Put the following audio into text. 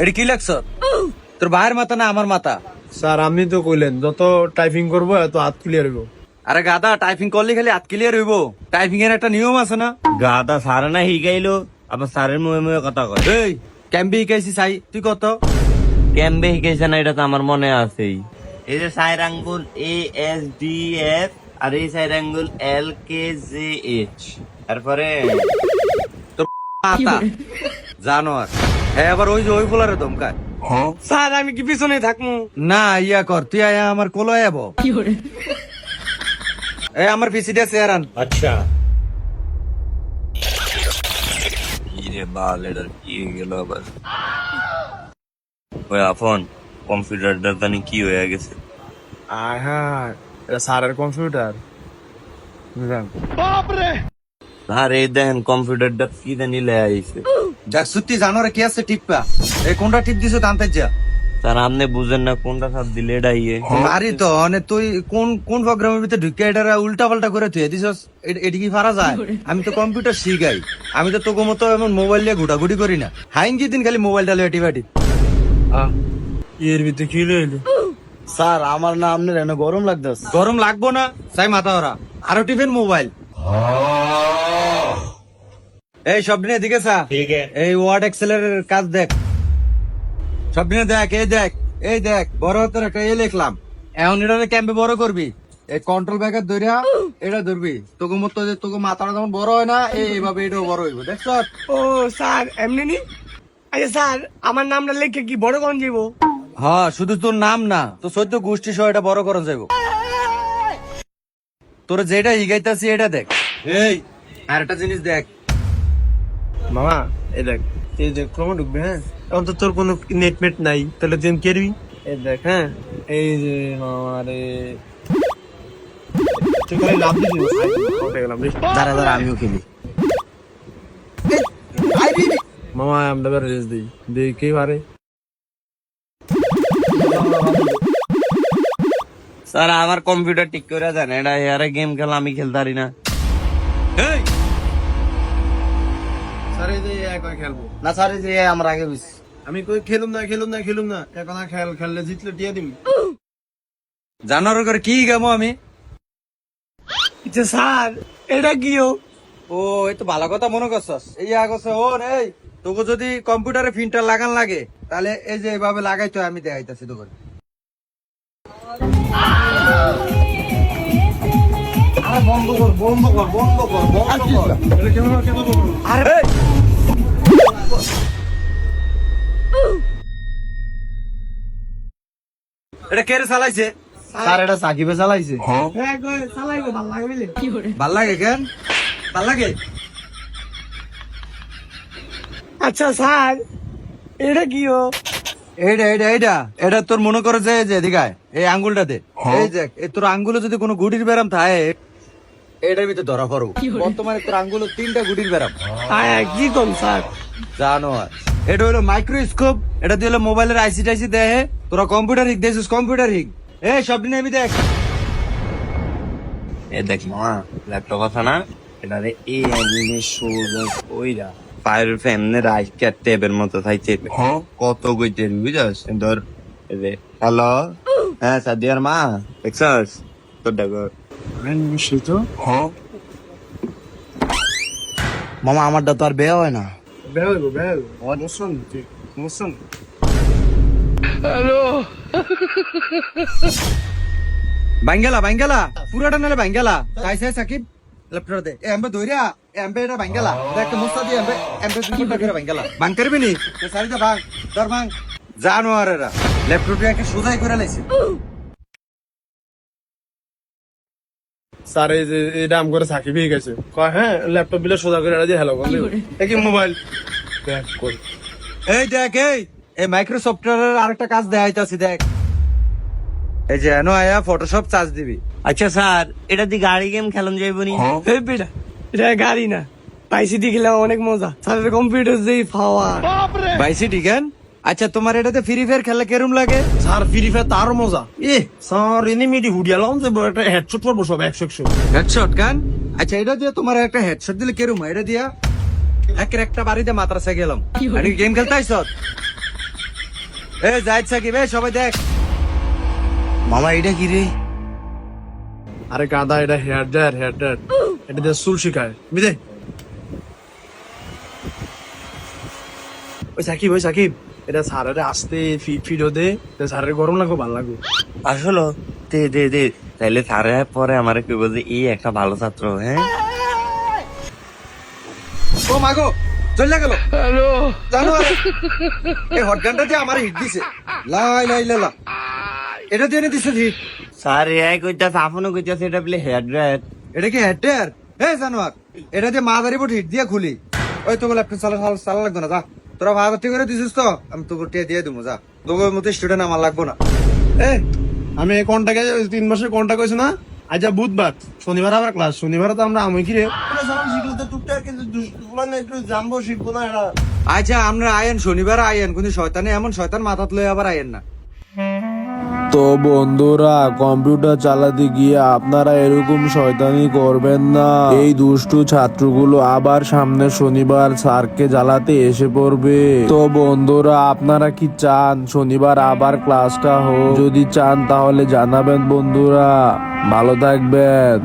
এটা কি লাগছ? তোর ভাইয়ের মাথা না আমার মাথা? স্যার আপনি তো কইলেন যত টাইপিং করব এত হাত ক্লিয়ার হইব। আরে গাদা টাইপিং করলে খালি হাত ক্লিয়ার হইব। টাইপিং এর একটা নিয়ম আছে না? গাদা সারে না হিগাইলো আবার সারের মুহে মুহে কথা কয়। এই ক্যাম্পে শিখাইছি চাই তুই কত? কেমবে হিগাইছে না এটা তো আমার মনে আছেই। এই যে সাইর আঙ্গুল এ এস ডি এফ আর এই সাইর আঙ্গুল এল কে জে এইচ তারপরে তোর মাথা জানো আর হ্যাঁ আবার ওই যে ওই বলারে দমকায়। স্যার আমি কি পিছনে থাকব না ইয়া কর তুই আয়া আমার কোলো আব এই আমার পিসিটা চেয়ার আন। আচ্ছা। ইরে বাল এটা কি হয়ে গেল আবার? ওই আফন কম্পিউটারটা জানি কি হয়ে গেছে। আয় হ্যাঁ। এটা স্যারের কম্পিউটার বুঝলাম আর এই দেখেন কম্পিউটারটা কি জানি লে আইছে। দেখ সত্যি জানো রে কি আছে টিপা এই কোনটা টিপ দিছো জানতে যা। তার আপনি বুঝেন না কোনটা সাপ দিলে এটা ইয়ে। আরে তো মানে তুই কোন কোন প্রোগ্রামের ভিতরে ঢুকে এটা উল্টা পাল্টা করে তুই দিছস? এটি কি পারা যায়? আমি তো কম্পিউটার শিখাই। আমি তো তোকে মতো এমন মোবাইল নিয়ে ঘুটাঘুটি করি না। হাইন কি দিন খালি মোবাইলটা লিয়ে টিপাটি এর ভিতরে কি লইলো? স্যার আমার না আপনার এনে গরম লাগতেছে। গরম লাগবো না চাই মাথা ওরা আরও টিফিন মোবাইল। এই সব দিনে এদিকে চা এই ওয়ার্ড এক্সেলের কাজ দেখ। সব দিনে দেখ এই দেখ এই দেখ বড় হাতের একটা এ লিখলাম। এখন এটা ক্যাম্পে বড় করবি? এই কন্ট্রোল ব্যাগের ধরিয়া এটা ধরবি। তোকে মতো যে তোকে মাথাটা যেমন বড় হয় না এইভাবে এটাও বড় হইব। দেখছ? ও স্যার এমনি নি? আচ্ছা স্যার আমার নামটা লিখে কি বড় কোন যাব হ্যাঁ শুধু তোর নাম না তো সদ্য গোষ্ঠী সহ এটা বড় করা যাইব। তোর যেটা হিগাইতাছি এটা দেখ। এই। আর একটা জিনিস দেখ। মামা এই দেখ যে ক্রমে ঢুকবে হ্যাঁ? এখন তো তোর কোনো নেট মেট নাই তাহলে তুই কেরবি এই দেখ হ্যাঁ? এই যে মামা রে। তুই খালি লাভ দিবি উঠে গেলাম রে। দাঁড়া দাঁড়া আমিও খেলি। মামা আমরা রেস দিই। দেখে পারে স্যার আমার কম্পিউটার ঠিক করে দেন এটা এয়ারে গেম খেলা আমি খেলতে পারি না। স্যার এই যে না আমরা আগে বুঝছি। আমি কই খেলুম না খেলুম না খেলুম না। এখন আর খেল খেললে জিতলে দিয়ে দিবি জানার করে কি গামো আমি? আচ্ছা স্যার এটা কি ও? ও এই তো ভালো কথা মনে করছস। এই আগছে ও এই তোকে যদি কম্পিউটারে প্রিন্টার লাগান লাগে তাহলে এই যে এভাবে লাগাইতো আমি দেখাইতাছি তোকে। আরে বন্ধ কর বন্ধ কর বন্ধ কর বন্ধ কর। এটা কেন আরে এটা কে রে চালাইছে? স্যার এটা সাকিবে চালাইছে। হ্যাঁ। গো চালাইবো ভালো লাগে বুঝলি? ভালো লাগে কেন? ভালো লাগে? আচ্ছা স্যার এটা কি ও? এইটা এইটা এইটা এটা তোর মনে করে যে যে এদিকায় এই আঙ্গুলটাতে এই দেখ এই তোর আঙ্গুলে যদি কোনো গুটির ব্যারাম থাকে এটার ভিতরে ধরা পড়ব বর্তমানে তোর আঙ্গুলে তিনটা গুটির ব্যারাম। হ্যাঁ কি কোন স্যার? জানো এটা হলো মাইক্রোস্কোপ এটা দিয়ে হলো মোবাইলের আইসি টাইসি দেহে। তোরা কম্পিউটার হিক দেখছিস কম্পিউটার হিক। এই সব দিন আমি দেখ এ দেখ মামা ল্যাপটপ আছে না? এটা রে এই অ্যানিমে সোজা ওইরা। ফায়ার ফ্যানে রাইকা টেবের মতো থাকছে কত কইতে বুঝাস? ধর এই হ্যালো হ্যাঁ সাদিয়ার মা দেখছস? তোর দেখো নিশ্চিত মামা আমারটা তো আর বেয়া হয় না। বাঙ্গালা বাঙ্গালা পুরাটা নালে বাঙ্গালা। তাই সাই সাকিব ল্যাপটপ দে। এ এমবে দইরা এমবে এটা বাঙ্গালা। দেখ মুস্তা দি এমবে এমবে করে বাঙ্গালা। বাং করবি নি? তে সারিটা ভাগ ধর ভাগ জানোয়ারেরা ল্যাপটপটা একে সোজাই করে লাইছে। স্যার এই যে এটা আম করে সাকিব হয়ে গেছে। কয় হ্যাঁ ল্যাপটপ বিলে সোজা করে এটা যে হ্যালো বলে একই মোবাইল দেখ কই। এই দেখ এই এই মাইক্রোসফটের আরেকটা কাজ দেখাইতাছি দেখ। এই যে এনো আয়া ফটোশপ চার্জ দিবি। আচ্ছা স্যার এটা দি গাড়ি গেম খেলন যাইবো নি? এই বেটা এটা গাড়ি না। পাইসি দিয়ে গেলাম অনেক মজা। স্যারের কম্পিউটার যেই পাওয়ার বাইসি ঠিকেন আচ্ছা তোমার এটাতে ফ্রি ফায়ার খেলা কেরম লাগে? স্যার ফ্রি ফায়ার তার মজা। এ স্যার এনিমিটি হুডিয়ালাম যে একটা হেডশট পড়ব সব একশো একশো। হেডশট গান? আচ্ছা এটা দিয়ে তোমার একটা হেডশট দিলে কেরম হয়? এটা দিয়া? একের একটা বাড়িতে মাদ্রাসা গেলাম। আর গেম খেলতে আইস এ যাই সাকিব এ সবাই দেখ। মামা এটা কি রে? আরে গাদা এটা হেয়ার ড্রায়ার হেয়ার ড্রায়ার এটা দিয়ে চুল শিখায় বুঝলে ওই সাকিব ওই সাকিব। এটা স্যারের আসতে ফিডো দে তো স্যারের গরম লাগবে ভালো লাগবে? আসলে। দে দে দে। তাইলে স্যারে পরে আমার কি বলছে এই একটা ভালো ছাত্র হ্যাঁ? ও মাগো চলে গেল? হ্যালো। জানো এই হটগানটা দিয়ে আমার হিট দিছে। লাই লাই লা এটা দিয়ে দিছে হিট স্যার এআই কইতাছে আপনও কইতাছে এটা বলে হেয়ার ড্রায়ার এটা কি হেড হেডের হে জানোয়ার এটা দিয়ে মাদারি হিট দিয়ে খুলি। ওই তো ল্যাপটপ চালা চালা চালা লাগবে না যা। তোরা ভাগতি করে দিছিস তো? আমি তোকে টিয়া দিয়ে দেবো যা। তোকে মতো স্টুডেন্ট আমার লাগবো না। এ আমি এই কন্টাকে তিন মাসের কন্টাক্ট হয়েছে না? আজ বুধবার শনিবার আমার ক্লাস শনিবার তো আমরা আমি কি রে আচ্ছা আমরা আয়েন শনিবার আয়েন কিন্তু শয়তানে এমন শয়তান মাথাত লয়ে আবার আয়েন না। তো বন্ধুরা কম্পিউটার চালাতে গিয়ে আপনারা এরকম শয়তানি করবেন না। এই দুষ্টু ছাত্রগুলো আবার সামনে শনিবার স্যারকে জ্বালাতে এসে পড়বে। তো বন্ধুরা, আপনারা কি চান শনিবার আবার ক্লাসটা হোক? যদি চান তাহলে জানাবেন বন্ধুরা। ভালো থাকবেন।